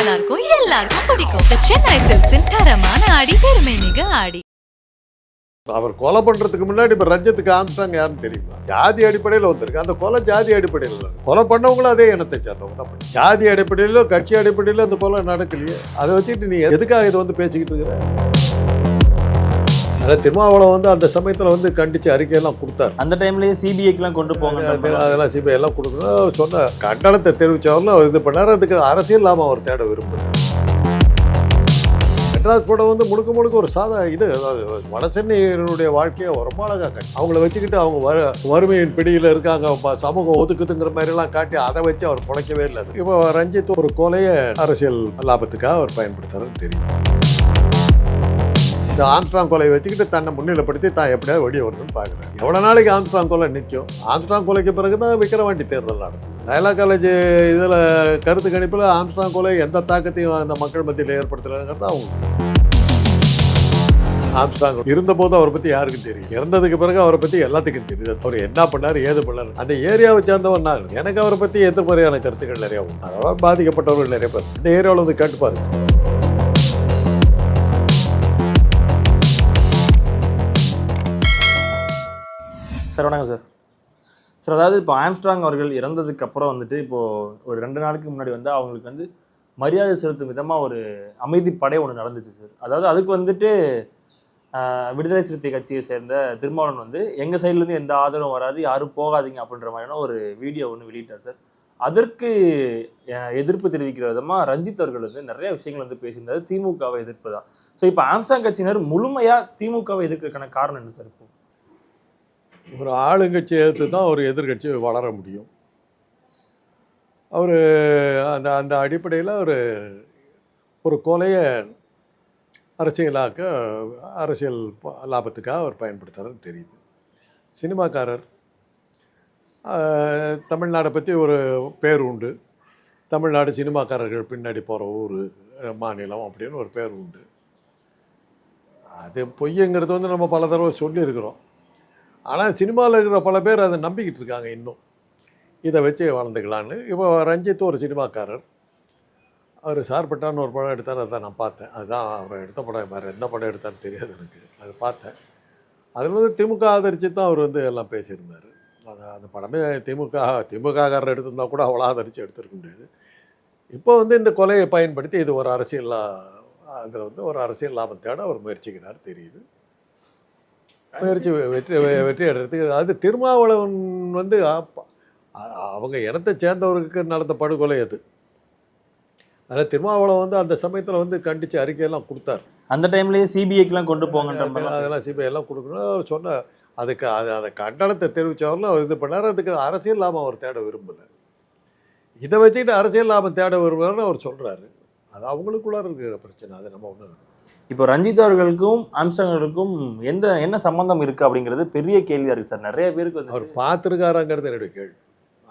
நல்லா இருக்கும் எல்லாருக்கும் பிடிக்கும். The சென்னை சில்க்ஸின் தரமான ஆடி பெருமை மிக ஆடி. அவர் கொலை பண்றதுக்கு முன்னாடி இப்ப ரஞ்சித்துக்கு ஆம்ஸ்டாங் யாருன்னு தெரியுமா? ஜாதி அடிப்படையில் வந்திருக்கு அந்த கொலை ஜாதி அடிப்படையில். கொலை பண்ணவங்களும் அதே இனத்தை சேர்ந்தவங்க தான் ஜாதி அடிப்படையிலோ கட்சி அடிப்படையிலோ அந்த கொலை நடக்கலையே. அதை வச்சுட்டு நீ எதுக்காக இதை வந்து பேசிக்கிட்டு இருக்கிற? அதில் திருமாவளவன் வந்து அந்த சமயத்தில் வந்து கண்டிச்சு அறிக்கையெல்லாம் கொடுத்தாரு. அந்த டைம்லயே சிபிஐக்கெல்லாம் கொண்டு போங்க அதெல்லாம் சிபிஐ எல்லாம் கொடுக்கணும். சொன்ன கண்டனத்தை தெரிவிச்சவரில் அவர் இது பண்ணார். அதுக்கு அரசியல் இல்லாமல் அவர் தேட விரும்புகிறார் மெட்ராஸ் படம் வந்து முழுக்க முழுக்க ஒரு சாதா இது அதாவது வடசென்னையினுடைய வாழ்க்கையை ரொம்ப அழகாக காட்டி அவங்கள வச்சுக்கிட்டு அவங்க வறு வறுமையின் பிடியில் இருக்காங்க. சமூகம் ஒதுக்குதுங்கிற மாதிரிலாம் காட்டி அதை வச்சு அவர் பிழைக்கவே இல்லை. இப்போ ரஞ்சித் ஒரு கொலையை அரசியல் லாபத்துக்காக அவர் பயன்படுத்துறாருன்னு தெரியும். இந்த ஆம்ஸ்ட்ராங் கொலையை வச்சுக்கிட்டு தன்னை முன்னிலைப்படுத்தி தான் எப்படியாவது வெளியே வரணும்னு பார்க்குறேன் எவ்வளோ நாளைக்கு ஆம்ஸ்ட்ராங் கொலை நிற்கும்? ஆம்ஸ்ட்ராங் கொலைக்கு பிறகு தான் விக்கிரவாண்டி தேர்தல் நடக்கும் தயலா காலேஜ் இதில் கருத்து கணிப்பில் ஆம்ஸ்ட்ராங் கொலை எந்த தாக்கத்தையும் அந்த மக்கள் மத்தியில் ஏற்படுத்தலைங்கிறது அவங்க ஆம்ஸ்ட்ராங் இருந்தபோது அவரை பற்றி யாருக்கும் தெரியும். இறந்ததுக்கு பிறகு அவரை பற்றி எல்லாத்துக்கும் தெரியுது அவர் என்ன பண்ணார் ஏது பண்ணார்? அந்த ஏரியாவை சேர்ந்தவன் நான். எனக்கு அவரை பற்றி எதிர்மறையான கருத்துக்கள் நிறைய உண்டு. அதனால் பாதிக்கப்பட்டவர்கள் நிறைய பேர். இந்த ஏரியாவில் வந்து கேட்டுப்பாருங்க. சார் வணக்கம் சார். சார் அதாவது இப்போ ஆம்ஸ்ட்ராங் அவர்கள் இறந்ததுக்கு அப்புறம் வந்துட்டு இப்போது ஒரு ரெண்டு நாளுக்கு முன்னாடி வந்து அவங்களுக்கு வந்து மரியாதை செலுத்தும் விதமாக ஒரு அமைதி படை ஒன்று நடந்துச்சு சார். அதாவது அதுக்கு வந்துட்டு விடுதலை சிறுத்தை கட்சியை சேர்ந்த திருமாவளவன் வந்து எங்கள் சைட்லேருந்து எந்த ஆதரவும் வராது யாரும் போகாதீங்க அப்படின்ற மாதிரியான ஒரு வீடியோ ஒன்று வெளியிட்டார் சார். அதற்கு எதிர்ப்பு தெரிவிக்கிற விதமாக ரஞ்சித் அவர்கள் வந்து நிறைய விஷயங்கள் வந்து பேசியிருந்தார். திமுகவை எதிர்ப்பு தான். ஸோ இப்போ ஆம்ஸ்டாங் கட்சியினர் முழுமையாக திமுகவை எதிர்க்கிறதுக்கான காரணம் என்ன சார் இப்போ? ஒரு ஆளுங்கட்சியை எடுத்து தான் ஒரு எதிர்கட்சி வளர முடியும். அவர் அந்த அந்த அடிப்படையில் ஒரு ஒரு கொலையை அரசியலாக்க அரசியல் லாபத்துக்காக அவர் பயன்படுத்துறாருன்னு தெரியுது. சினிமாக்காரர் தமிழ்நாடை பற்றி ஒரு பேர் உண்டு. தமிழ்நாடு சினிமாக்காரர்கள் பின்னாடி போகிற ஊர் மாநிலம் அப்படின்னு ஒரு பேர் உண்டு. அது பொய்யங்கிறது வந்து நம்ம பல தடவை சொல்லியிருக்கிறோம். ஆனால் சினிமாவில் இருக்கிற பல பேர் அதை நம்பிக்கிட்டு இருக்காங்க இன்னும். இதை வச்சு வளர்ந்துக்கலான்னு இப்போ ரஞ்சித் ஒரு சினிமாக்காரர். அவர் சார்பட்டான்னு ஒரு படம் எடுத்தார் அதை நான் பார்த்தேன். அதுதான் அவர் எடுத்த படம். வேறு எந்த படம் எடுத்தான்னு தெரியாது எனக்கு. அது பார்த்தேன். அதில் வந்து திமுக ஆதரித்து தான் அவர் வந்து எல்லாம் பேசியிருந்தார். அது அந்த படமே திமுக திமுககாரர் எடுத்திருந்தா கூட அவ்வளோ ஆதரித்து எடுத்திருக்க முடியாது. இப்போ வந்து இந்த கொலையை பயன்படுத்தி இது ஒரு அரசியல் அதில் வந்து ஒரு அரசியல் லாபம் தேட அவர் முயற்சிக்கிறார் தெரியுது. முயற்சி வெற்றி வெற்றி அடைறதுக்கு அது திருமாவளவன் வந்து அவங்க இனத்தை சேர்ந்தவருக்கு நடந்த படுகொலை அது. அதில் திருமாவளவன் வந்து அந்த சமயத்தில் வந்து கண்டித்து அறிக்கையெல்லாம் கொடுத்தார். அந்த டைம்லயே சிபிஐக்கெல்லாம் கொண்டு போங்கன்ற அதெல்லாம் சிபிஐ எல்லாம் கொடுக்கணும். அவர் சொன்ன அதுக்கு அது அதை கண்டனத்தை தெரிவித்தவரில் அவர் இது பண்ணார். அதுக்கு அரசியல் லாபம் அவர் தேட விரும்பலை. இதை வச்சுக்கிட்டு அரசியல் லாபம் தேட விரும்புகிறாருன்னு அவர் சொல்கிறாரு அது அவங்களுக்குள்ளார இருக்கிற பிரச்சனை. அது நம்ம ஒன்று இப்போ ரஞ்சித் அவர்களுக்கும் ஆம்ஸ்டாங் அவர்களுக்கும் எந்த என்ன சம்பந்தம் இருக்கு அப்படிங்கிறது பெரிய கேள்வியா இருக்கு சார். நிறைய பேருக்கு வந்து அவர் பார்த்துருக்காராங்கிறது என்னுடைய கேள்வி.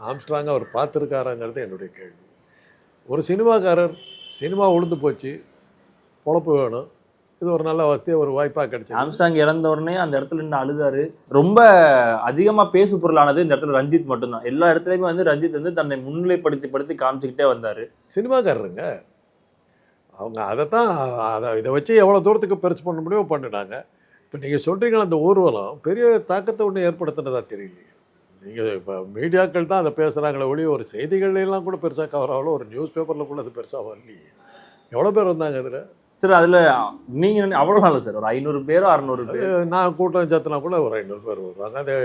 ஆம்ஸ்ட்ராங் அவர் பார்த்துருக்காராங்கிறது என்னுடைய கேள்வி. ஒரு சினிமாக்காரர் சினிமா உளுந்து போச்சு பொழப்பு வேணும். இது ஒரு நல்ல வசதியாக ஒரு வாய்ப்பாக கிடைச்சது. ஆம்ஸ்டாங் இறந்த உடனே அந்த இடத்துல நின்று அழுதாரு. ரொம்ப அதிகமா பேசு பொருளானது இந்த இடத்துல ரஞ்சித் மட்டும்தான். எல்லா இடத்துலயுமே வந்து ரஞ்சித் வந்து தன்னை முன்னிலைப்படுத்தி படுத்தி காமிச்சுக்கிட்டே வந்தாரு. சினிமாக்காரருங்க. அவங்க அதை தான் அதை இதை வச்சு எவ்வளோ தூரத்துக்கு பெருசு பண்ண முடியுமோ பண்ணினாங்க. இப்போ நீங்கள் சொல்கிறீங்களா அந்த ஊர்வலம் பெரிய தாக்கத்தை ஒன்றும் ஏற்படுத்தினதா தெரியலையே. நீங்கள் இப்போ மீடியாக்கள் தான் அதை பேசுகிறாங்களே ஒழிய ஒரு செய்திகள்ல எல்லாம் கூட பெருசாக கவர் ஆகல ஒரு நியூஸ் பேப்பரில் கூட அது பெருசாக வரலையே. எவ்வளோ பேர் வந்தாங்க அதில் சார் அதுல நீங்க நினை- அவ்வளவு இல்லை சார் ஒரு ஐநூறு பேரோ அறுநூறு பேர்? நான் கூட்டம் சேர்த்துனா கூட ஒரு ஐநூறு பேர் வருவாங்க. அது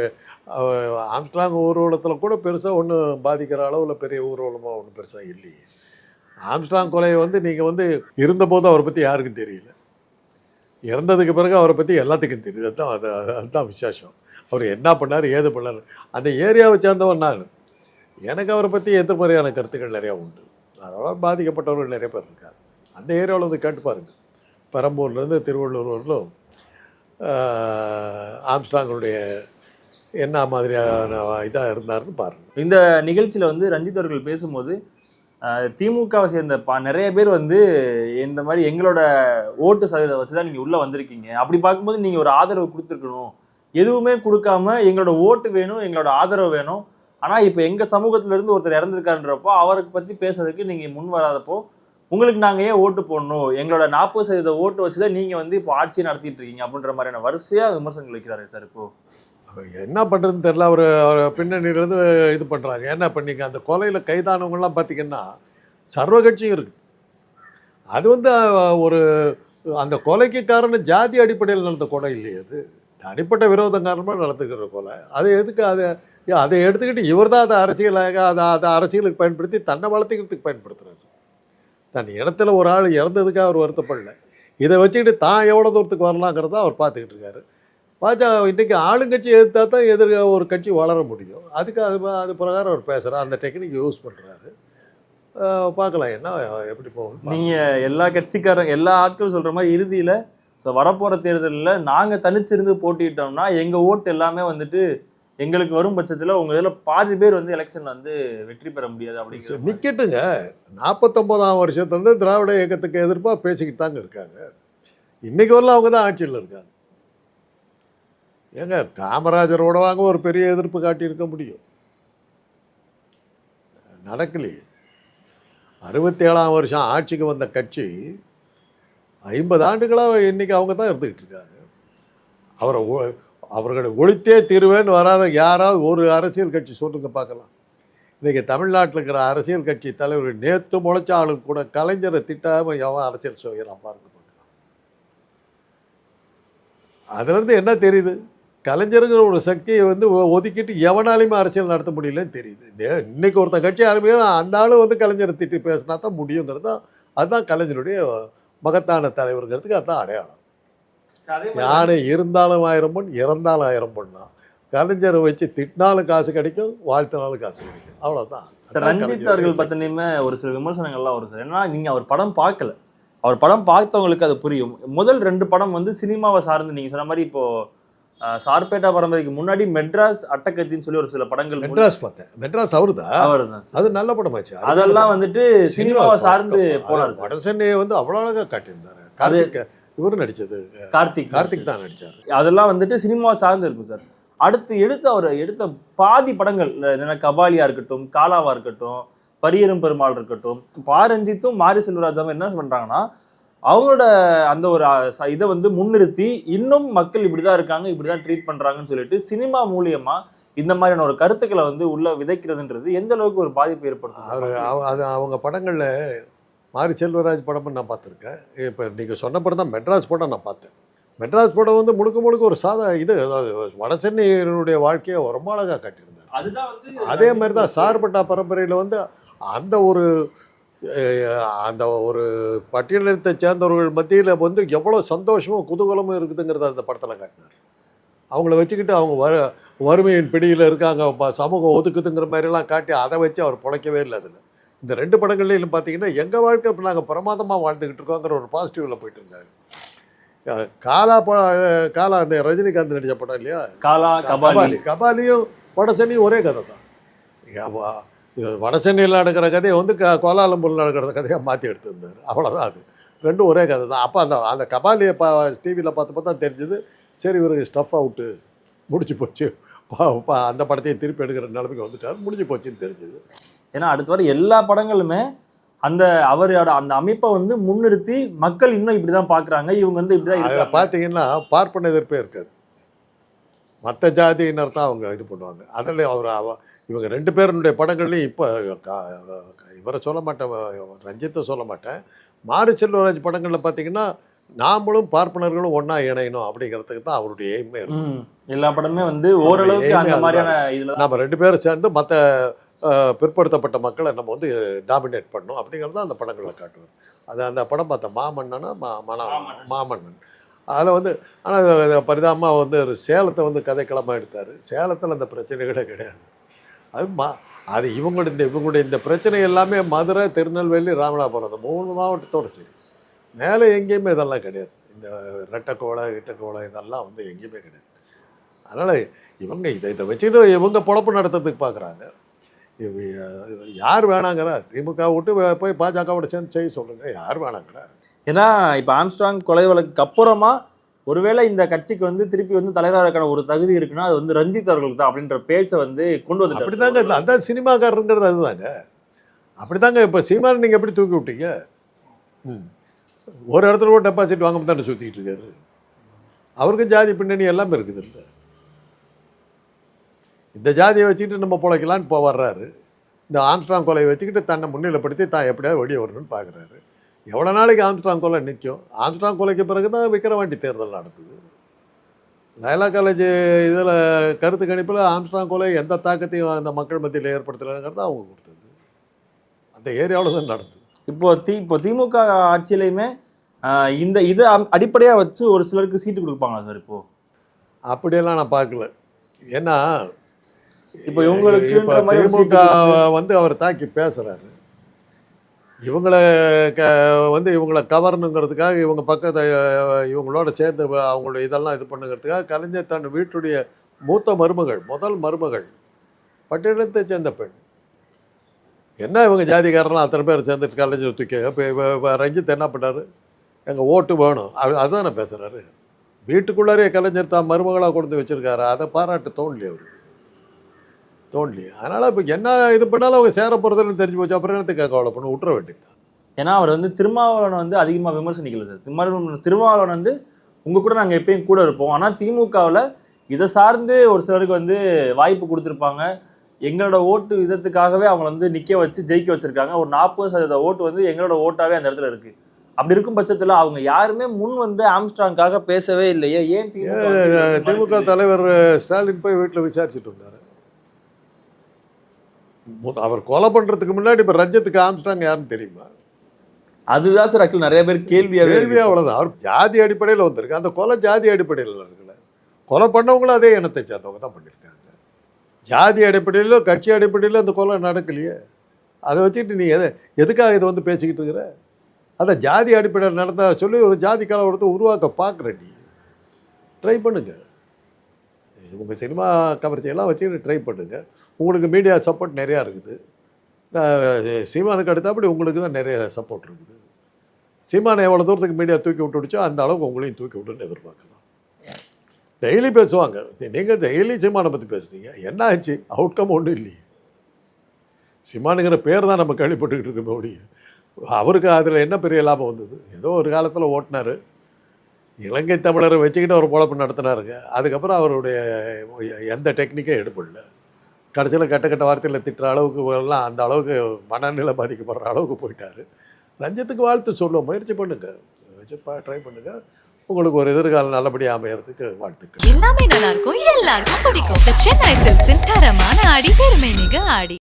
அஹ், ஆம்ஸ்ட்ராங் ஊர்வலத்தில் கூட பெருசாக ஒன்றும் பாதிக்கிற அளவில் பெரிய ஊர்வலமாக ஒன்றும் பெருசாக இல்லையே. ஆம்ஸ்டாங் கொலையை வந்து நீங்கள் வந்து இருந்தபோது அவரை பற்றி யாருக்கும் தெரியல. இறந்ததுக்கு பிறகு அவரை பற்றி எல்லாத்துக்கும் தெரியுது. அதுதான் அது அதுதான் விசேஷம். அவர் என்ன பண்ணார் ஏது பண்ணார்? அந்த ஏரியாவை சேர்ந்தவன் நான். எனக்கு அவரை பற்றி எதிர்மறையான கருத்துக்கள் நிறையா உண்டு. அதனால் பாதிக்கப்பட்டவர்கள் நிறைய பேர் இருக்கார் அந்த ஏரியாவில் வந்து கேட்டு பாருங்கள் பெரம்பூர்லேருந்து திருவள்ளூர் வரலும் ஆம்ஸ்டாங்களுடைய என்ன மாதிரியான இதாக இருந்தாருன்னு பாருங்கள் இந்த நிகழ்ச்சியில் வந்து ரஞ்சித் அவர்கள் பேசும்போது திமுகவை சேர்ந்த பா நிறைய பேர் வந்து இந்த மாதிரி எங்களோட ஓட்டு சதவீதம் வச்சு தான் நீங்கள் உள்ளே வந்திருக்கீங்க. அப்படி பார்க்கும்போது நீங்கள் ஒரு ஆதரவு கொடுத்துருக்கணும். எதுவுமே கொடுக்காம எங்களோட ஓட்டு வேணும் எங்களோட ஆதரவு வேணும். ஆனால் இப்போ எங்கள் சமூகத்திலேருந்து ஒருத்தர் இறந்துருக்காருன்றப்போ அவருக்கு பற்றி பேசுறதுக்கு நீங்கள் முன் வராதப்போ உங்களுக்கு நாங்கள் ஏன் ஓட்டு போடணும்? எங்களோட நாற்பது சதவீத ஓட்டு வச்சு தான் நீங்கள் வந்து இப்போ ஆட்சி நடத்திட்டு இருக்கீங்க அப்படின்ற மாதிரியான வரிசையாக விமர்சனங்கள் வைக்கிறாரு சார் இப்போது என்ன பண்ணுறதுன்னு தெரில அவர் பின்னணியிலேருந்து இது பண்ணுறாங்க என்ன பண்ணிக்க அந்த கொலையில் கைதானவங்கள்லாம் பார்த்தீங்கன்னா சர்வ கட்சியும் இருக்குது. அது வந்து ஒரு அந்த கொலைக்கு காரணம் ஜாதி அடிப்படையில் நடந்த கொலை இல்லையே அது. தனிப்பட்ட விரோதம் காரணமாக நடந்துக்கிற கொலை. அதை எதுக்கு அதை அதை எடுத்துக்கிட்டு இவர் தான் அதை அரசியலாக அதை அதை அரசியலுக்கு பயன்படுத்தி தன்னை வளர்த்துக்கிறதுக்கு பயன்படுத்துகிறாரு தன் இடத்துல ஒரு ஆள் இறந்ததுக்காக அவர் வருத்தப்படலை. இதை வச்சுக்கிட்டு தான் எவ்வளோ தூரத்துக்கு வரலாங்கிறத அவர் பார்த்துக்கிட்டு இருக்காரு. பாஜக இன்றைக்கி ஆளுங்கட்சி எதிர்த்தா தான் எதிர்க்க ஒரு கட்சி வளர முடியும். அதுக்கு அது அது பிரகாரம் அவர் பேசுகிறார் அந்த டெக்னிக் யூஸ் பண்ணுறாரு பார்க்கலாம். என்ன எப்படி போகும் நீங்க எல்லா கட்சிக்காரங்க எல்லா ஆட்களும் சொல்ற மாதிரி இறுதியில ஸோ வரப்போற தேர்தலில் நாங்க தனிச்சிருந்து போட்டிட்டோம்னா எங்க ஓட்டு எல்லாமே வந்துட்டு எங்களுக்கு வரும் பட்சத்துல உங்க இதுல பாதி பேர் வந்து எலெக்ஷன்ல வந்து வெற்றி பெற முடியாது அப்படிங்கிற. நிற்கட்டுங்க நாற்பத்தொம்போதாம் வருஷத்துலேருந்து திராவிட இயக்கத்துக்கு எதிர்ப்பாக பேசிக்கிட்டு தாங்க இருக்காங்க. இன்னைக்கு வரல அவங்க தான் ஆட்சியில் இருக்காங்க. ஏங்க காமராஜரோட வாங்க ஒரு பெரிய எதிர்ப்பு காட்டியிருக்க முடியும். நடக்கலையே. அறுபத்தி ஏழாம் வருஷம் ஆட்சிக்கு வந்த கட்சி ஐம்பது ஆண்டுகளாக இன்றைக்கி அவங்க தான் இருந்துக்கிட்டு இருக்காங்க. அவரை ஒ- அவர்களை ஒழித்தே தீருவேன்னு வராத யாராவது ஒரு அரசியல் கட்சி சொல்லுங்க பார்க்கலாம். இன்றைக்கி தமிழ்நாட்டில் இருக்கிற அரசியல் கட்சி தலைவர் நேற்று முளைச்ச ஆளுக்கு கூட கலைஞரை திட்டாமல் எவன் அரசியல் செய்கிறான் பாருங்க பார்க்கலாம். அதுலேருந்து என்ன தெரியுது? கலைஞருங்கிற ஒரு சக்தியை வந்து ஒதுக்கிட்டு எவனாலையுமே அரசியல் நடத்த முடியலன்னு தெரியுது. இன்னைக்கு ஒருத்தன் கட்சி ஆரம்பிக்கிறா அந்த ஆளு வந்து கலைஞரை திட்டி பேசினா தான் முடியுங்கிறது தான் அதுதான் கலைஞருடைய மகத்தான தலைவருங்கிறதுக்கு அதுதான் அடையாளம். யானை இருந்தாலும் ஆயிரம் பொன் இறந்தாலும் ஆயிரம் பொண்ணா கலைஞரை வச்சு திட்டினாலும் காசு கிடைக்கும் வாழ்த்தினாலும் காசு கிடைக்கும். அவ்வளோதான் சார் ரஞ்சித் அவர்கள் பத்தினையுமே ஒரு சில விமர்சனங்கள்லாம் வரும் சார். ஏன்னா நீங்க அவர் படம் பார்க்கல. அவர் படம் பார்த்தவங்களுக்கு அது புரியும். முதல் ரெண்டு படம் வந்து சினிமாவை சார்ந்து நீங்க சொன்ன மாதிரி இப்போ அஹ், சார்பேட்டா பரம்பரைக்கு முன்னாடி மெட்ராஸ் அட்டக்கத்தின்னு சொல்லி ஒரு சில படங்கள் மெட்ராஸ் பார்த்தேன். மெட்ராஸ் அவருதான் அவர்தான் சார். அது நல்ல படமாச்சு அதெல்லாம் வந்துட்டு சினிமாவை சார்ந்து போனார் வட சென்னையை வந்து அவ்வளோ அழகாக காட்டியிருந்தாரு. கார்த்திக் இவரு நடிச்சது. கார்த்திக் கார்த்திக் தான் நடிச்சாரு. அதெல்லாம் வந்துட்டு சினிமாவை சார்ந்து இருக்கும் சார். அடுத்து எடுத்து அவர் எடுத்த பாதி படங்கள் என்ன கபாலியா இருக்கட்டும் காலாவா இருக்கட்டும் பரியரும் பெருமாள் இருக்கட்டும் பாரஞ்சித்தும் மாரி செல்வராஜாவும் என்ன பண்றாங்கன்னா அவங்களோட அந்த ஒரு இதை வந்து முன்னிறுத்தி இன்னும் மக்கள் இப்படிதான் இருக்காங்க இப்படிதான் ட்ரீட் பண்றாங்கன்னு சொல்லிட்டு சினிமா மூலியமா இந்த மாதிரியான ஒரு கருத்துக்களை வந்து உள்ள விதைக்கிறதுன்றது எந்த அளவுக்கு ஒரு பாதிப்பு ஏற்படுத்தும் அவர் அது அவங்க படங்களில் மாரி செல்வராஜ் படமும் நான் பார்த்துருக்கேன். இப்போ நீங்கள் சொன்ன படம் தான் மெட்ராஸ் படம் நான் பார்த்தேன். மெட்ராஸ் படம் வந்து முழுக்க முழுக்க ஒரு சாதா இது அதாவது வட சென்னையினுடைய வாழ்க்கையை ரொம்ப அழகாக காட்டியிருந்தார். அதே மாதிரி தான் சார்பட்டா பரம்பரையில் வந்து அந்த ஒரு அந்த ஒரு பட்டியலினத்தை சேர்ந்தவர்கள் மத்தியில் வந்து எவ்வளோ சந்தோஷமும் குதூகலமும் இருக்குதுங்கிறத அந்த படத்தில் காட்டினார். அவங்கள வச்சுக்கிட்டு அவங்க வறு வறுமையின் பிடியில் இருக்காங்க சமூகம் ஒதுக்குதுங்கிற மாதிரிலாம் காட்டி அதை வச்சு அவர் பிழைக்கவே இல்லை அதில். இந்த ரெண்டு படங்கள்லையும் பார்த்தீங்கன்னா எங்கள் வாழ்க்கை இப்போ நாங்கள் பிரமாதமாக வாழ்ந்துக்கிட்டு இருக்கோங்கிற ஒரு பாசிட்டிவில் போயிட்டு இருந்தார். காலா ப காலா அந்த ரஜினிகாந்த் நடித்த படம் இல்லையா? காலா கபாலி. கபாலி. கபாலியும் வட சென்னையும் ஒரே கதை தான் வட சென்னையில் நடக்கிற கதையை வந்து க கோலாலம்பூரில் நடக்கிற கதையை மாற்றி எடுத்திருந்தார். அவ்வளோதான் அது. ரெண்டும் ஒரே கதை தான். அப்போ அந்த அந்த கபாலியை பா டிவியில் பார்த்தப்போ தான் தெரிஞ்சது சரி இவருக்கு ஸ்டஃப் அவுட்டு முடிச்சு போச்சு. பா- அந்த படத்தையும் திருப்பி எடுக்கிற நிலைமைக்கு வந்துட்டார். முடிஞ்சு போச்சுன்னு தெரிஞ்சது. ஏன்னா அடுத்த வர எல்லா படங்களுமே அந்த அவரோட அந்த அமைப்பை வந்து முன்னிறுத்தி மக்கள் இன்னும் இப்படிதான் பாக்குறாங்க இவங்க வந்து இப்படிதான் அதில் இருக்காங்க பார்த்தீங்கன்னா பார்ப்பன எதிர்ப்பே இருக்காது. மற்ற ஜாதியினர் தான் அவங்க இது பண்ணுவாங்க. அதில் அவர் அவ இவங்க ரெண்டு பேருடைய படங்கள்லையும் இப்போ இவரை சொல்ல மாட்டேன் ரஞ்சித்தை சொல்ல மாட்டேன் மாரி செல்வராஜ் படங்களில் பார்த்தீங்கன்னா நாமளும் பார்ப்பனர்களும் ஒன்றா இணையணும் அப்படிங்கிறதுக்கு தான் அவருடைய எய்மே இருக்கும். எல்லா படமே வந்து ஓரளவுக்கு அந்த அதுதான். மாதிரியான இதுல நம்ம ரெண்டு பேரும் சேர்ந்து மற்ற பிற்படுத்தப்பட்ட மக்களை நம்ம வந்து டாமினேட் பண்ணணும் அப்படிங்கிறது தான் அந்த படங்களில் காட்டுவார் அது அந்த படம் பார்த்த மாமன்னனா மா மன மாமன்னன். அதில் வந்து ஆனால் பரிதாபமாக வந்து சேலத்தை வந்து கதைக்களமாக எடுத்தார் சேலத்தில் அந்த பிரச்சனைகளே கிடையாது அது மா அது இவங்களுடைய இந்த இவங்களுடைய இந்த பிரச்சனை எல்லாமே மதுரை திருநெல்வேலி ராமநாதபுரம் அந்த மூணு மாவட்டத்தோட சரி. மேலே எங்கேயுமே இதெல்லாம் கிடையாது. இந்த ரெட்டக்கோளை இட்டக்கோளை இதெல்லாம் வந்து எங்கேயுமே கிடையாது. அதனால் இவங்க இதை இதை வச்சுக்கிட்டு இவங்க பொழப்பு நடத்துறதுக்கு பார்க்குறாங்க. யார் வேணாங்கிறா திமுக விட்டு போய் பாஜகவோட சேர்ந்து செய்ய சொல்லுங்கள் யார் வேணாங்கிறா. ஏன்னா இப்போ ஆம்ஸ்ட்ராங் கொலை வழக்குக்கு அப்புறமா ஒருவேளை இந்த கட்சிக்கு வந்து திருப்பி வந்து தலைவராக்கான ஒரு தகுதி இருக்குன்னா அது வந்து ரஞ்சித் அவர்களுக்கு தான் அப்படின்ற பேச்சை வந்து கொண்டு வந்து அப்படிதாங்க அந்த சினிமாக்காரருங்கிறது அதுதாங்க. அப்படிதாங்க இப்போ சீமான் நீங்கள் எப்படி தூக்கி விட்டீங்க? ஒரு இடத்துல கூட டெபாசிட் வாங்காம தானே சுற்றிட்டு இருக்காரு. அவருக்கும் ஜாதி பின்னணி எல்லாமே இருக்குது இல்லை இந்த ஜாதியை வச்சுக்கிட்டு நம்ம பிழைக்கலான்னு போ வர்றாரு இந்த ஆம்ஸ்ட்ராங் கொலையை வச்சுக்கிட்டு தன்னை முன்னிலைப்படுத்தி தான் எப்படியாவது வெளியே வரணும்னு பார்க்குறாரு எவ்வளோ நாளைக்கு ஆம்ஸ்ட்ராங் கொலை நிற்கும் ஆம்ஸ்ட்ராங் கொலைக்கு பிறகு தான் விக்கிரவாண்டி தேர்தல் நடந்தது லயலா காலேஜ் இதில் கருத்து கணிப்பில் ஆம்ஸ்ட்ராங் கொலை எந்த தாக்கத்தையும் அந்த மக்கள் மத்தியில் ஏற்படுத்தலைங்கிறது அவங்க கொடுத்தது. அந்த ஏரியாவில் தான் நடந்தது. இப்போ தி இப்போ திமுக ஆட்சியிலையுமே இந்த இதை அடிப்படையாக வச்சு ஒரு சிலருக்கு சீட்டு கொடுப்பாங்களா சார் இப்போ? அப்படியெல்லாம் நான் பார்க்கல. ஏன்னா இப்போ ஒரு திமுக வந்து அவர் தாக்கி பேசுறாரு. இவங்களை க வந்து இவங்களை கவர்ணுங்கிறதுக்காக இவங்க பக்கத்தை இவங்களோட சேர்ந்து அவங்களோட அவங்களுடைய இதெல்லாம் இது பண்ணுங்கிறதுக்காக கலைஞர் தன் வீட்டுடைய மூத்த மருமகள் முதல் மருமகள் பட்டியலத்தை சேர்ந்த பெண். என்ன இவங்க ஜாதிக்காரலாம் அத்தனை பேர் சேர்ந்துட்டு கலைஞர் தூக்கி இப்போ ரஞ்சித் என்ன பண்ணார் எங்கள் ஓட்டு வேணும். அது அதுதானே பேசுகிறாரு வீட்டுக்குள்ளாரே கலைஞர் தான் மருமகளாக கொண்டு வச்சிருக்காரு. அதை பாராட்டு தோணலையே அவருக்கு. தோணலையே அதனால் இப்போ என்ன இது பண்ணாலும் அவங்க சேர போகிறதுன்னு தெரிஞ்சு போச்சு. அப்புறம் என்னத்துக்கு கவலை பண்ண? விட்டுற வேண்டியது ஏன்னா அவர் வந்து திருமாவளவன் வந்து அதிகமாக விமர்சனிக்கல சார். திருமாவளவன் திருமாவளவன் வந்து உங்க கூட நாங்கள் எப்பயும் கூட இருப்போம். ஆனால் திமுகவில் இதை சார்ந்து ஒரு சிலருக்கு வந்து வாய்ப்பு கொடுத்துருப்பாங்க. எங்களோட ஓட்டு விதத்துக்காகவே அவங்க வந்து நிற்க வச்சு ஜெயிக்க வச்சிருக்காங்க. ஒரு நாற்பது சதவீத ஓட்டு வந்து எங்களோட ஓட்டாவே அந்த இடத்துல இருக்கு. அப்படி இருக்கும் பட்சத்தில் அவங்க யாருமே முன் வந்து ஆம்ஸ்ட்ராங்காக பேசவே இல்லையே. ஏன் திமுக இருக்குது? தலைவர் ஸ்டாலின் போய் வீட்டில் விசாரிச்சுட்டு மு- அவர் கொலை பண்ணுறதுக்கு முன்னாடி இப்போ ரஞ்சித்துக்கு ஆம்ஸ்டாங் யாருன்னு தெரியுமா? அதுதான் சார் ஆக்சுவலி நிறைய பேர் கேள்வியாவே கேள்வி இருக்கு. அவ்வளோதான் அவர் ஜாதி அடிப்படையில் வந்திருக்கு அந்த கொலை ஜாதி அடிப்படையில் இருக்குல்ல கொலை பண்ணவங்களும் அதே இனத்தை சேர்ந்தவங்க தான் பண்ணியிருக்காங்க. ஜாதி அடிப்படையிலோ கட்சி அடிப்படையிலோ அந்த கொலை நடக்கலையே. அதை வச்சுக்கிட்டு நீ எதை எதுக்காக இதை வந்து பேசிக்கிட்டு இருக்கிற? அதை ஜாதி அடிப்படையில் நடந்தா சொல்லி ஒரு ஜாதி கலவரத்தை உருவாக்க பார்க்குற நீ. ட்ரை உங்கள் சினிமா கவர்ச்சியெல்லாம் வச்சுக்கிட்டு ட்ரை பண்ணுங்கள் உங்களுக்கு மீடியா சப்போர்ட் நிறையா இருக்குது. சீமானுக்கு அடுத்தபடி உங்களுக்கு தான் நிறைய சப்போர்ட் இருக்குது. சீமானை எவ்வளோ தூரத்துக்கு மீடியா தூக்கி விட்டுடுச்சோ அந்த அளவுக்கு உங்களையும் தூக்கி விட்டுன்னு எதிர்பார்க்கலாம். டெய்லி பேசுவாங்க. நீங்கள் டெய்லி சீமானை பற்றி பேசுனீங்க. என்ன ஆச்சு? அவுட்கம் ஒன்றும் இல்லையே. சீமானுங்கிற பேர் தான் நம்ம கேள்விப்பட்டுக்கிட்டு இருக்கோமே ஒழிய. அவருக்கு அதில் என்ன பெரிய லாபம் வந்தது? ஏதோ ஒரு காலத்தில் ஓட்டினார். இலங்கை தமிழரை வச்சுக்கிட்டு அவர் பொழப்பு நடத்தினாருங்க. அதுக்கப்புறம் அவருடைய எந்த டெக்னிக்கும் எடுப்படல கடைசியில் கெட்ட கெட்ட வார்த்தையில் திட்டுற அளவுக்கு எல்லாம் அந்த அளவுக்கு மனநிலை பாதிக்கப்படுற அளவுக்கு போயிட்டாரு. ரஞ்சத்துக்கு வாழ்த்து சொல்லுவோம் முயற்சி பண்ணுங்க. ட்ரை பண்ணுங்க. உங்களுக்கு ஒரு எதிர்காலம் நல்லபடியாக அமையறதுக்கு வாழ்த்துக்கள். எல்லாமே நல்லா இருக்கும் எல்லாருக்கும் பிடிக்கும். சென்னை சில்க்ஸின் தரமான ஆடி பெருமை மிக ஆடி.